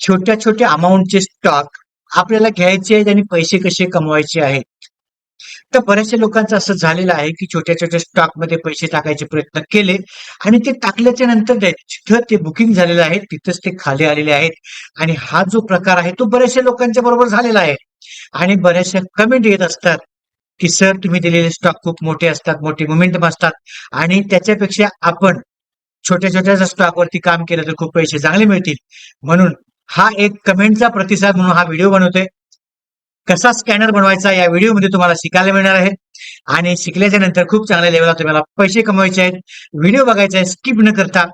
छोट्या छोट्या अमाऊंटचे स्टॉक आपल्याला घ्यायचे आहेत आणि पैसे कसे कमवायचे आहेत. तर बऱ्याचशा लोकांचं असं झालेलं आहे की छोट्या छोट्या स्टॉकमध्ये पैसे टाकायचे प्रयत्न केले आणि ते टाकल्याच्या नंतर जिथं ते बुकिंग झालेलं आहे तिथंच ते खाली आलेले आहेत. आणि हा जो प्रकार आहे तो बऱ्याचशा लोकांच्या बरोबर झालेला आहे. आणि बऱ्याचशा कमेंट येत असतात की सर तुम्ही दिलेले स्टॉक खूप मोठे असतात मोठे मोमेंटम असतात. आणि त्याच्यापेक्षा आपण छोट्या छोट्या स्टॉकवरती काम केलं तर खूप पैसे चांगले मिळतील. म्हणून हा एक कमेंटचा प्रतिसाद म्हणून हा व्हिडिओ बनवतोय. कसा स्कॅनर बनवायचा या व्हिडिओमध्ये तुम्हाला शिकायला मिळणार आहे. आणि शिकल्याच्या नंतर खूप चांगल्या लेवलला तुम्हाला पैसे कमवायचे आहेत. व्हिडिओ बघायचा आहे स्किप न करता.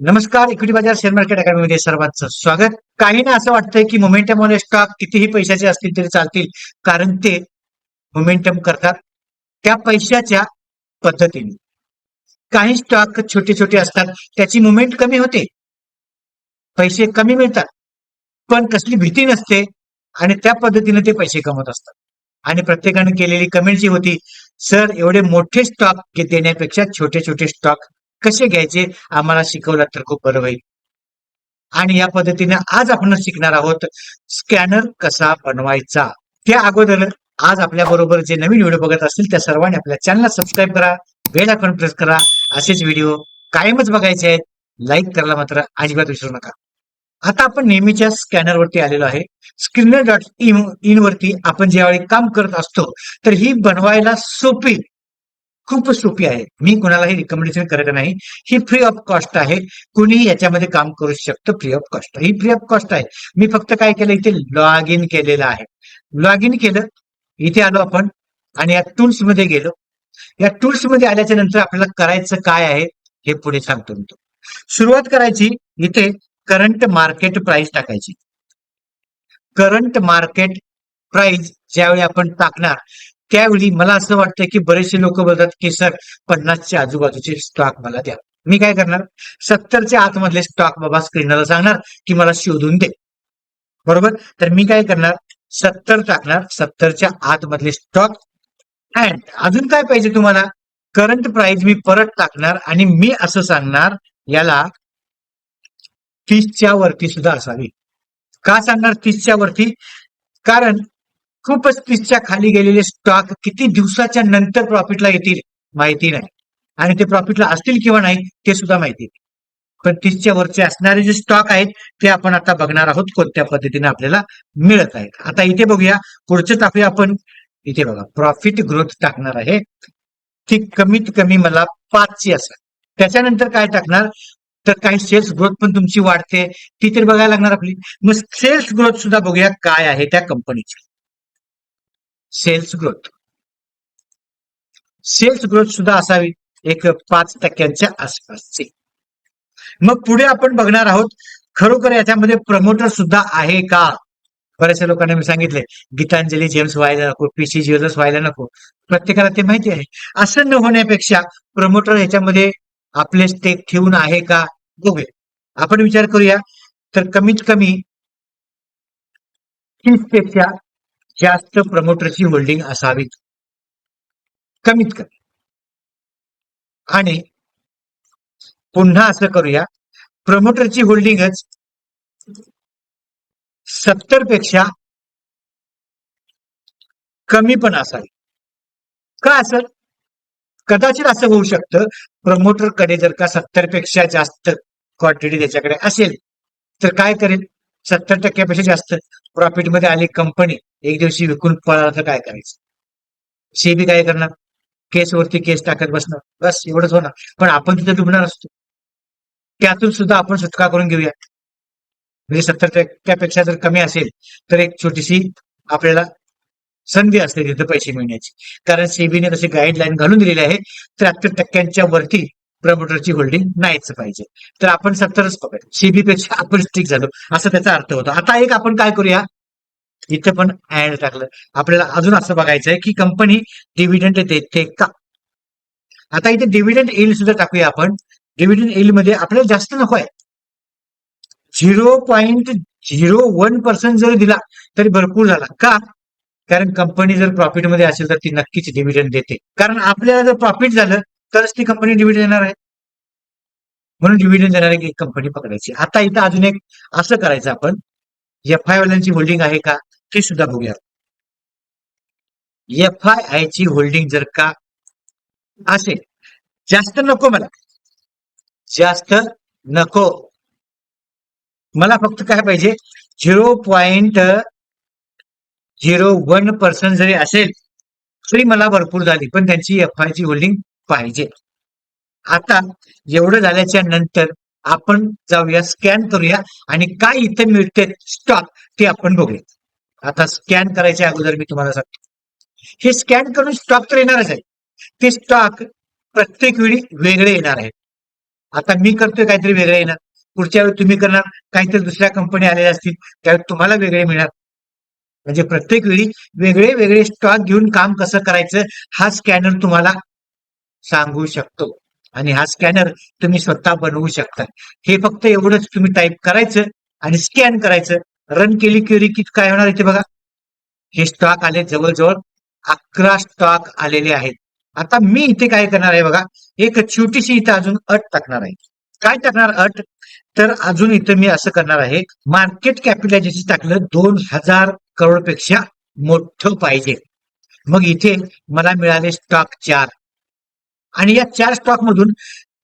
नमस्कार इक्विटी बाजार शेअर मार्केट अकॅडमीमध्ये सर्वांचं स्वागत. काही ना असं वाटतंय की मोमेंटमवाले स्टॉक कितीही पैशाचे असतील तरी चालतील कारण ते मोमेंटम करतात. त्या पैशाच्या पद्धतीने. काही स्टॉक छोटे छोटे असतात त्याची मुवमेंट कमी होते. पैसे कमी मिळतात. पण कसली भीती नसते आणि त्या पद्धतीने ते पैसे कमवत असतात. आणि प्रत्येकाने केलेली कमेंट जी होती सर एवढे मोठे स्टॉक देण्यापेक्षा छोटे छोटे स्टॉक कसे घ्यायचे? आम्हाला शिकवलं तर खूप बरं होईल. आणि या पद्धतीने आज आपण शिकणार आहोत स्कॅनर कसा बनवायचा? त्या अगोदर आज आपल्या बरोबर जे नवीन व्हिडिओ बघत असतील त्या सर्वांनी आपल्या चॅनलला सबस्क्राईब करा बेल आयकॉन प्रेस करा. असेच व्हिडिओ कायमच बघायचे आहेत. लाईक करायला मात्र अजिबात विसरू नका. आता आपण नेहमीच्या स्कॅनरवरती आलेलो आहे. स्क्रीनर डॉट इन इन वरती आपण ज्यावेळी काम करत असतो तर ही बनवायला सोपी खूप सोपी आहे. मी कोणालाही रिकमेंडेशन करत नाही. ही फ्री ऑफ कॉस्ट आहे. कुणीही याच्यामध्ये काम करू शकतो फ्री ऑफ कॉस्ट ही फ्री ऑफ कॉस्ट आहे. मी फक्त काय केलं इथे लॉग इन केलेलं आहे. लॉग इन केलं इथे आलो आपण आणि या टूल्समध्ये गेलो. या टूल्समध्ये आल्याच्यानंतर आपल्याला करायचं काय आहे हे पुढे सांगतो मी तो सुरुवात करायची इथे करंट मार्केट प्राइस टाकायची. करंट मार्केट प्राइस ज्यावेळी आपण टाकणार त्यावेळी मला असं वाटतं की बरेचसे लोक बोलतात की सर पन्नासच्या आजूबाजूचे स्टॉक मला द्या. मी काय करणार? सत्तरच्या आतमधले स्टॉक बाबा स्क्रीनरला सांगणार की मला शोधून दे. बरोबर? तर मी काय करणार? सत्तर टाकणार सत्तरच्या आतमधले स्टॉक अँड अजून काय पाहिजे तुम्हाला? करंट प्राइस मी परत टाकणार आणि मी असं सांगणार याला तीसच्या वरती सुद्धा असावी. का सांगणार तीसच्या वरती? कारण खूपच तीसच्या खाली गेलेले स्टॉक किती दिवसाच्या नंतर प्रॉफिटला येतील माहिती नाही. आणि ते प्रॉफिटला असतील किंवा नाही ते सुद्धा माहिती नाही. पण तीसच्या वरचे असणारे जे स्टॉक आहेत ते आपण आता बघणार आहोत कोणत्या पद्धतीने आपल्याला मिळत आहेत. आता इथे बघूया पुढचे टाकूया आपण. इथे बघा प्रॉफिट ग्रोथ टाकणार आहे. ती कमीत कमी मला पाचची असेल. त्याच्यानंतर काय टाकणार? तर काही सेल्स ग्रोथ पण तुमची वाढते ती तर बघायला लागणार आपली. मग सेल्स ग्रोथ सुद्धा बघूया काय आहे त्या कंपनीची सेल्स ग्रोथ सेल्स ग्रोथ सुद्धा असावी एक पाच टक्क्यांच्या आसपासची. मग पुढे आपण बघणार आहोत खरोखर याच्यामध्ये प्रमोटर सुद्धा आहे का? बऱ्याचशा लोकांना मी सांगितले गीतांजली जेम्स व्हायला नको पीसी ज्वेलर्स व्हायला नको. प्रत्येकाला ते माहिती आहे. असं न होण्यापेक्षा प्रमोटर ह्याच्यामध्ये आपले स्टेक ठेवून आहे का? बघूया आपण विचार करूया तर कमीत कमी तीसपेक्षा जास्त प्रमोटरची होल्डिंग असावी कमीत कमी. आणि पुन्हा असं करूया प्रमोटरची होल्डिंगच सत्तरपेक्षा कमी पण असावी. का असं? कदाचित असं होऊ शकतं. प्रमोटरकडे जर का सत्तरपेक्षा जास्त क्वांटिटी त्याच्याकडे असेल तर काय करेल? सत्तर टक्क्यापेक्षा जास्त प्रॉफिटमध्ये आली कंपनी एक दिवशी विकून पळाला तर काय करायचं? सेबी काय करणार? केसवरती केस टाकत बसणार. बस एवढंच होणार. पण आपण तिथे डुबणार असतो. त्यातून सुद्धा आपण सुटका करून घेऊया. म्हणजे सत्तर टक्क्यापेक्षा जर कमी असेल तर एक छोटीशी आपल्याला संधी असते तिथे पैसे मिळण्याची. कारण सेबीने तशी गाईडलाईन घालून दिलेली आहे. त्र्याहत्तर टक्क्यांच्या वरती प्रमोटरची होल्डिंग नाहीच पाहिजे. तर आपण सत्तरच पकडू सीबी पेक्षा आपण स्टिक झालो. असा त्याचा अर्थ होतो. आता एक आपण काय करूया? इथं पण ऍड टाकलं. आपल्याला अजून असं बघायचं आहे की कंपनी डिव्हिडंड देते. का? आता इथे डिव्हिडंड एल सुद्धा टाकूया आपण. डिव्हिडंड एलमध्ये आपल्याला जास्त नको आहे. Zero point zero one percent जरी दिला तरी भरपूर झाला. का? कारण कंपनी जर प्रॉफिटमध्ये असेल तर ती नक्कीच डिव्हिडंड देते. कारण आपल्याला जर प्रॉफिट झालं तरच ती कंपनी डिव्हिडंड देणार आहे. म्हणून डिव्हिडंड देणारी कंपनी पकडायची. आता इथं अजून एक असं करायचं आपण. एफ आय वाल्यांची होल्डिंग आहे का? ते सुद्धा बघूया. एफ आय आय ची होल्डिंग जर का असेल जास्त नको मला. जास्त नको. मला फक्त काय पाहिजे? Zero point zero one percent जरी असेल तरी मला भरपूर झाली. पण त्यांची एफ आय ची होल्डिंग पाहिजे. आता एवढं झाल्याच्यानंतर आपण जाऊया स्कॅन करूया आणि काय इथं मिळते स्टॉक ते आपण बघूया. आता स्कॅन करायच्या अगोदर मी तुम्हाला सांगतो. हे स्कॅन करून स्टॉक तर येणारच आहे. ते स्टॉक प्रत्येक वेळी वेगळे येणार आहेत आता मी करतोय काहीतरी वेगळे येणार. पुढच्या वेळी तुम्ही करणार काहीतरी दुसऱ्या कंपनी आलेल्या असतील त्यावेळी तुम्हाला वेगळे मिळणार. म्हणजे प्रत्येक वेळी वेगळे वेगळे स्टॉक घेऊन काम कसं करायचं हा स्कॅनर तुम्हाला सांगू शकतो. आणि हा स्कॅनर तुम्ही स्वतः बनवू शकता. हे फक्त एवढंच तुम्ही टाईप करायचं आणि स्कॅन करायचं. रन केली क्युरी की काय होणार इथे बघा. हे स्टॉक आले जवळजवळ अकरा स्टॉक आलेले आहेत. आता मी इथे काय करणार आहे बघा. एक छोटीशी इथं अजून अट टाकणार आहे. काय टाकणार अट? तर अजून इथं मी असं करणार आहे. मार्केट कॅपिटलायझेशन टाकलं दोन हजार करोडपेक्षा मोठं पाहिजे. मग इथे मला मिळाले स्टॉक चार. आणि या चार स्टॉक मधून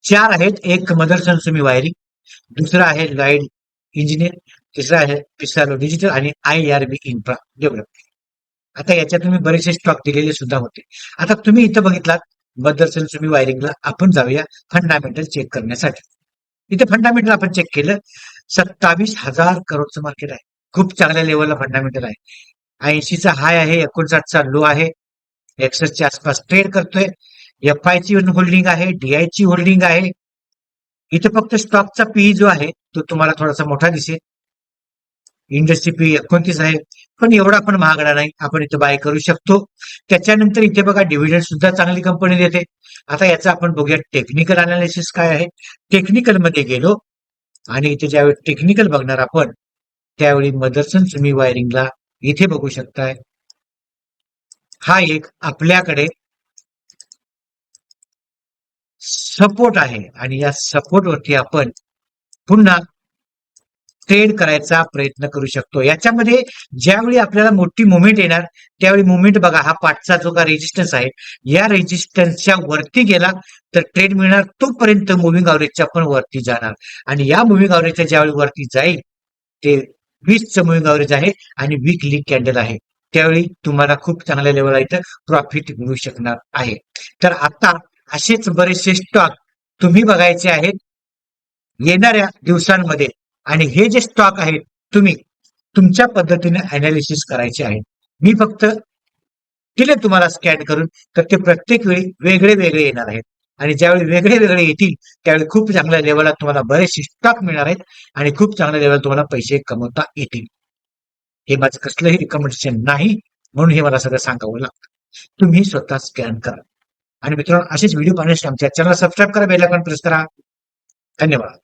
चार आहेत एक मदरसन सुमी वायरिंग दुसरा आहे गाईड इंजिनियर तिसरा आहे पिसालो डिजिटल आणि I R B infra development आता याच्यात तुम्ही बरेचसे स्टॉक दिलेले सुद्धा होते. आता तुम्ही इथं बघितलात मदरसन सुमी वायरिंगला आपण जाऊया फंडामेंटल चेक करण्यासाठी. इथे फंडामेंटल आपण चेक केलं सत्तावीस हजार करोडचं मार्केट आहे. खूप चांगल्या लेवलला फंडामेंटल आहे. ऐंशीचा हाय आहे एकोणसाठचा लो आहे. एकसष्टच्या आसपास ट्रेड करतोय. एफ आय ची होल्डिंग आहे डीआय ची होल्डिंग आहे. इथे फक्त स्टॉकचा पी जो आहे तो तुम्हाला थोडासा मोठा दिसेल. इंडस्ट्री पी एकोणतीस आहे. पण एवढा पण महागडा नाही. आपण इथे बाय करू शकतो. त्याच्यानंतर इथे बघा डिव्हिडंड सुद्धा चांगली कंपनी देते. आता याचा आपण बघूया टेक्निकल अनालिसिस काय आहे? टेक्निकलमध्ये गेलो. आणि इथे ज्यावेळी टेक्निकल बघणार आपण त्यावेळी मदरसन सुमी वायरिंगला इथे बघू शकताय. हा एक आपल्याकडे सपोर्ट आहे. आणि या सपोर्टवरती आपण पुन्हा ट्रेड करायचा प्रयत्न करू शकतो. याच्यामध्ये ज्यावेळी आपल्याला मोठी मुवमेंट येणार त्यावेळी मुवमेंट बघा हा पाठचा जो का रेजिस्टन्स आहे या रेजिस्टन्सच्या वरती गेला तर ट्रेड मिळणार तोपर्यंत मुव्हिंग अवरेजच्या पण वरती जाणार. आणि या मुव्हिंग अवरेजच्या ज्यावेळी वरती जाईल ते वीसचं मुव्हिंग अवरेज आहे आणि वीकली कॅन्डल आहे. त्यावेळी तुम्हाला खूप चांगल्या लेवलला इथं प्रॉफिट मिळू शकणार आहे. तर आता असेच बरेचसे स्टॉक तुम्ही बघायचे आहेत येणाऱ्या दिवसांमध्ये. आणि हे जे स्टॉक आहेत तुम्ही तुमच्या पद्धतीने अनालिसिस करायचे आहेत मी फक्त दिले तुम्हाला स्कॅन करून तर ते प्रत्येक वेळी वेगळे वेगळे येणार आहेत. आणि ज्यावेळी वेगळे वेगळे येतील त्यावेळी खूप चांगल्या लेवलला तुम्हाला बरेचसे स्टॉक मिळणार आहेत आणि खूप चांगल्या लेवलला तुम्हाला पैसे कमवता येतील. हे माझं कसलंही रिकमेंडेशन नाही म्हणून हे मला सगळं सांगावं लागतं. तुम्ही स्वतः स्कॅन करा. आणि मित्रांनो असेच व्हिडिओ पाहण्यासाठी आमच्या चॅनल सबस्क्राईब करा बेल आयकॉन प्रेस करा. धन्यवाद.